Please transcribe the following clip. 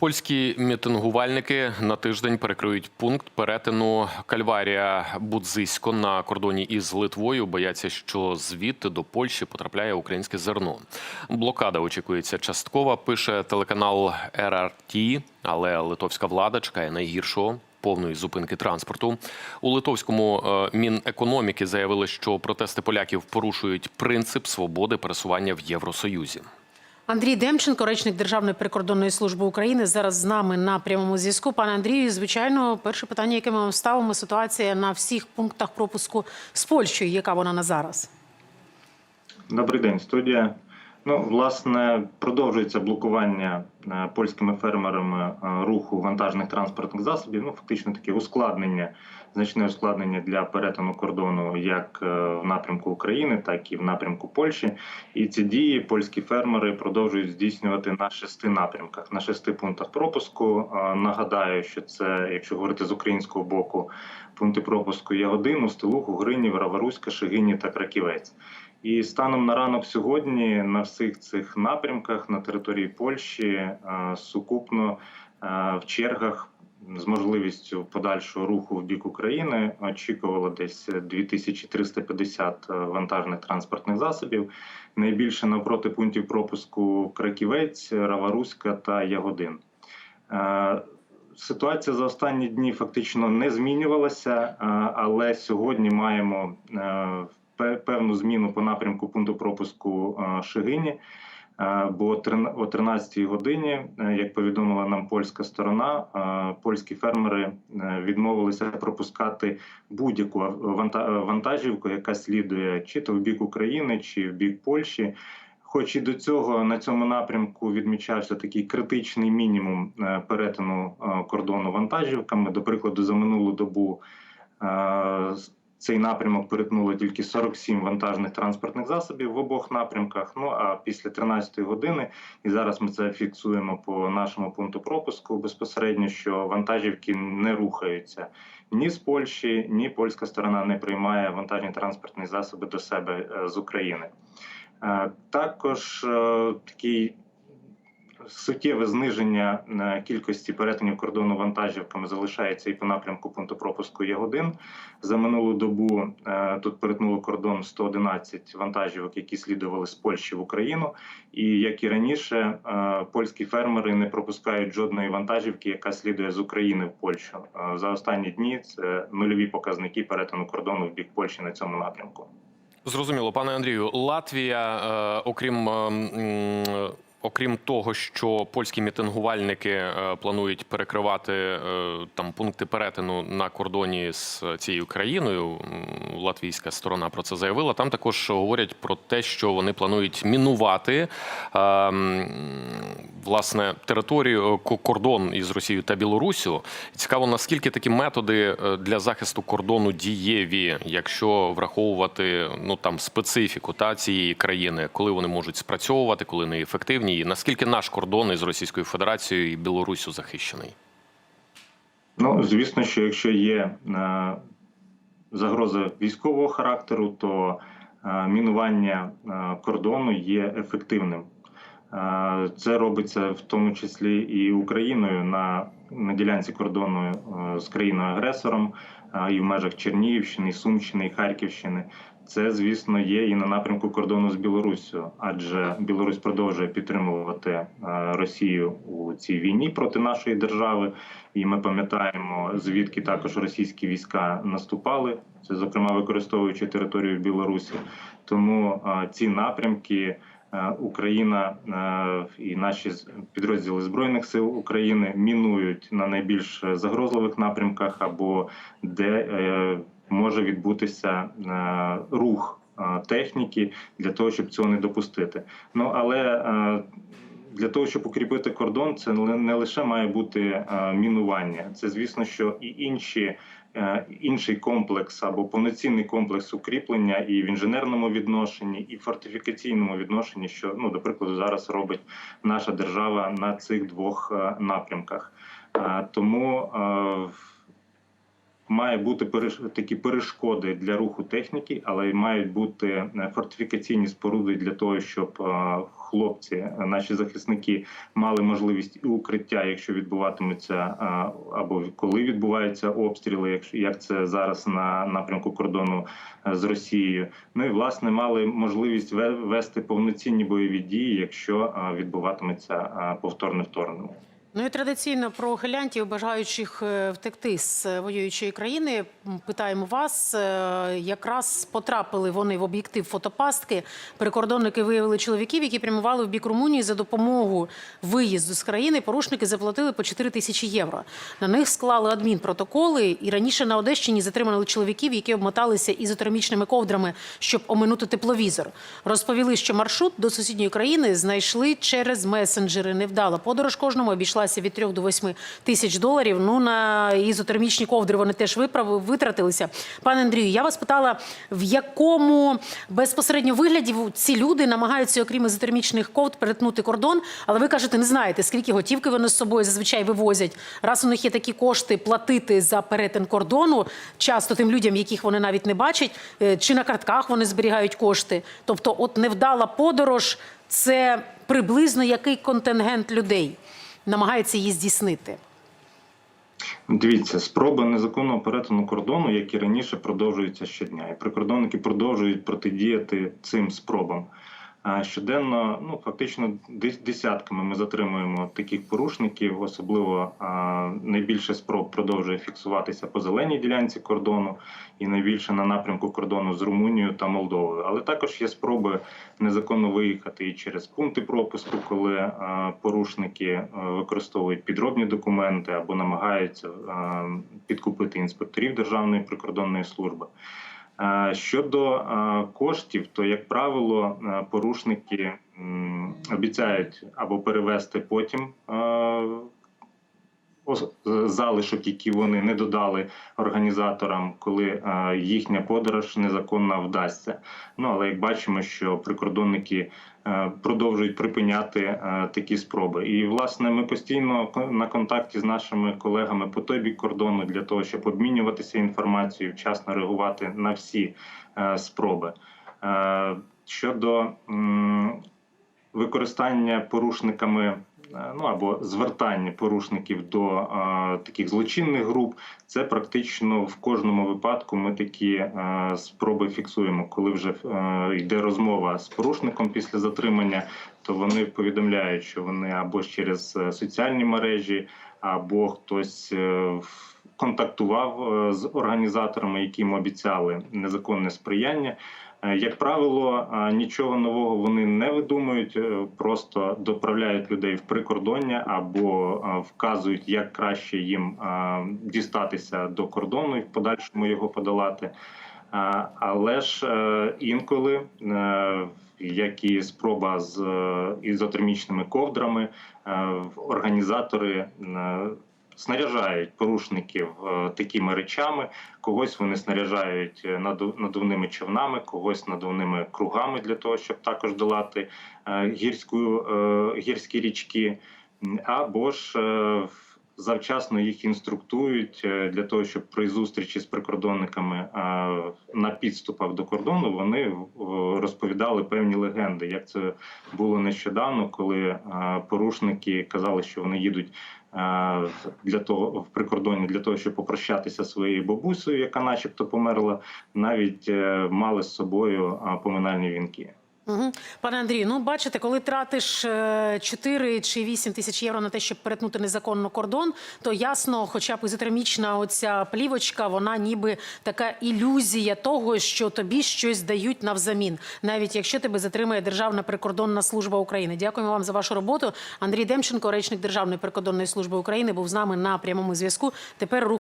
Польські мітингувальники на тиждень перекриють пункт перетину Кальварія Будзисько на кордоні із Литвою. Бояться, що звідти до Польщі потрапляє українське зерно. Блокада очікується часткова. Пише телеканал РРТ, але литовська влада чекає найгіршого. Повної зупинки транспорту у литовському е, мінекономіки заявили, що протести поляків порушують принцип свободи пересування в Євросоюзі. Андрій Демченко, речник Державної прикордонної служби України, зараз з нами на прямому зв'язку. Пане Андрію, звичайно, перше питання, яке ми вам ставимо, ситуація на всіх пунктах пропуску з Польщею. Яка вона на зараз? Добрий день, студія. Ну, власне, продовжується блокування е, польськими фермерами е, руху вантажних транспортних засобів. Ну, фактично таке ускладнення, значне ускладнення для перетину кордону як е, в напрямку України, так і в напрямку Польщі. І ці дії польські фермери продовжують здійснювати на шести напрямках, на шести пунктах пропуску. Е, Нагадаю, що це, якщо говорити з українського боку, пункти пропуску Ягодин, Устилух, Угринів, Раваруська, Шегині та Краківець. І станом на ранок сьогодні на всіх цих напрямках на території Польщі е, сукупно в чергах з можливістю подальшого руху в бік України очікувало десь 2350 вантажних транспортних засобів. Найбільше навпроти пунктів пропуску Краківець, Раваруська та Ягодин. Е, Ситуація за останні дні фактично не змінювалася, е, але сьогодні маємо е, певну зміну по напрямку пункту пропуску е, Шигині. Е, Бо о о 13-й годині, е, як повідомила нам польська сторона, е, польські фермери відмовилися пропускати будь-яку ванта- вантажівку, яка слідує чи то в бік України, чи в бік Польщі. Хоч і до цього на цьому напрямку відмічався такий критичний мінімум перетину кордону вантажівками. До прикладу, за минулу добу цей напрямок перетнуло тільки 47 вантажних транспортних засобів в обох напрямках. Ну а після 13-ї години, і зараз ми це фіксуємо по нашому пункту пропуску безпосередньо, що вантажівки не рухаються ні з Польщі, ні польська сторона не приймає вантажні транспортні засоби до себе е, з України. Е, Також е, такий суттєве зниження е, кількості перетинів кордону вантажівками залишається і по напрямку пункту пропуску Ягодин. За минулу добу е, тут перетнуло кордон 111 вантажівок, які слідували з Польщі в Україну. І як і раніше, е, польські фермери не пропускають жодної вантажівки, яка слідує з України в Польщу. За останні дні це нульові показники перетину кордону в бік Польщі на цьому напрямку. Зрозуміло, пане Андрію. Латвія, окрім е, м, окрім того, що польські мітингувальники е, планують перекривати е, там пункти перетину на кордоні з цією країною. Латвійська сторона про це заявила. Там також говорять про те, що вони планують мінувати е, власне територію кордон із Росією та Білоруссю. Цікаво, наскільки такі методи для захисту кордону дієві, якщо враховувати ну там специфіку та цієї країни, коли вони можуть спрацьовувати, коли не ефективні, і наскільки наш кордон із Російською Федерацією і Білоруссю захищений? Ну, звісно, що якщо є е, загроза військового характеру, то е, мінування е, кордону є ефективним. Це робиться в тому числі і Україною на, на ділянці кордону е, з країною-агресором е, і в межах Чернігівщини, Сумщини і Харківщини. Це, звісно, є і на напрямку кордону з Білоруссю, адже Білорусь продовжує підтримувати е, Росію у цій війні проти нашої держави. І ми пам'ятаємо, звідки також російські війська наступали. Це зокрема використовуючи територію Білорусі. Тому ці напрямки Україна е, і наші підрозділи збройних сил України мінують на найбільш загрозливих напрямках або де е, може відбутися е, рух е, техніки для того, щоб цього не допустити. Ну але е, для того, щоб укріпити кордон, це не лише має бути е, мінування. Це звісно, що і інші. е, Інший комплекс або повноцінний комплекс укріплення і в інженерному відношенні, і в фортифікаційному відношенні, що ну до прикладу зараз робить наша держава на цих двох е, напрямках. Тому має бути такі перешкоди для руху техніки, але й мають бути е, фортифікаційні споруди для того, щоб е, хлопці, е, наші захисники, мали можливість і укриття, якщо відбуватимуться або коли відбуваються обстріли, як це зараз на напрямку кордону з Росією. Ну і власне мали можливість ве- вести повноцінні бойові дії, якщо відбуватиметься повторне вторгнення. Ну і традиційно про ухилянтів, бажаючих е, втекти з е, воюючої країни. Питаємо вас. Е, Якраз потрапили вони в об'єктив фотопастки. Прикордонники виявили чоловіків, які прямували в бік Румунії за допомогу виїзду з країни. Порушники заплатили по 4 тисячі євро. На них склали адмінпротоколи. І раніше на Одещині затримали чоловіків, які обмоталися ізотермічними ковдрами, щоб оминути тепловізор. Розповіли, що маршрут до сусідньої країни знайшли через месенджери. Невдала подорож кожному обійшлася від 3 до 8 тисяч доларів. Ну на ізотермічні ковдри вони теж виправи витратилися. Пане Андрію, я вас питала, в якому безпосередньо вигляді ці люди намагаються, окрім ізотермічних ковд, перетнути кордон. Але ви кажете, не знаєте, скільки готівки вони з собою зазвичай вивозять. Раз у них є такі кошти платити за перетин кордону, часто тим людям, яких вони навіть не бачать, е, чи на картках вони зберігають кошти. Тобто, от невдала подорож це приблизно який контингент людей намагається її здійснити. Дивіться, спроби незаконного перетину кордону, як і раніше, продовжуються щодня, і прикордонники продовжують протидіяти цим спробам. Щоденно, ну фактично, дес- десятками ми затримуємо таких порушників. Особливо найбільше спроб продовжує фіксуватися по зеленій ділянці кордону, і найбільше на напрямку кордону з Румунією та Молдовою. Але також є спроби незаконно виїхати і через пункти пропуску, коли порушники використовують підробні документи або намагаються підкупити інспекторів Державної прикордонної служби. Е, Щодо е, коштів, то як правило е, порушники обіцяють або перевести потім залишок, які вони не додали організаторам, коли е, їхня подорож незаконна вдасться. Ну але як бачимо, що прикордонники е, продовжують припиняти е, такі спроби. І власне ми постійно на контакті з нашими колегами по той бік кордону для того, щоб обмінюватися інформацією, вчасно реагувати на всі е, спроби. Е, Щодо використання порушниками е, ну або звертання порушників до е, таких злочинних груп, це практично в кожному випадку. Ми такі е, спроби фіксуємо. Коли вже е, йде розмова з порушником після затримання, то вони повідомляють, що вони або через е, соціальні мережі, або хтось. е, в- Контактував е, з організаторами, яким обіцяли незаконне сприяння. Е, Як правило, е, нічого нового вони не видумують, просто доправляють людей в прикордоння або вказують, як краще їм дістатися до кордону і в подальшому його подолати. Але ж інколи, як і спроба з ізотермічними ковдрами, організатори снаряжають порушників е, такими речами. Когось вони снаряжають е, наду- надувними човнами, когось надувними кругами для того, щоб також долати е, гірську, гірські річки, або ж в- завчасно їх інструктують е, для того, щоб при зустрічі з прикордонниками е, на підступах до кордону вони е, розповідали певні легенди. Як це було нещодавно, коли порушники казали, що вони їдуть для того в прикордонні для того, щоб попрощатися своєю бабусею, яка, начебто, померла, навіть мали з собою поминальні вінки. Пане Андрію, ну бачите, коли тратиш е, 4 чи 8 тисяч євро на те, щоб перетнути незаконно кордон, то ясно, хоча б ізотермічна оця плівочка, вона ніби така ілюзія того, що тобі щось дають навзамін, навіть якщо тебе затримає Державна прикордонна служба України. Дякуємо вам за вашу роботу. Андрій Демченко, речник Державної прикордонної служби України, був з нами на прямому зв'язку. Тепер.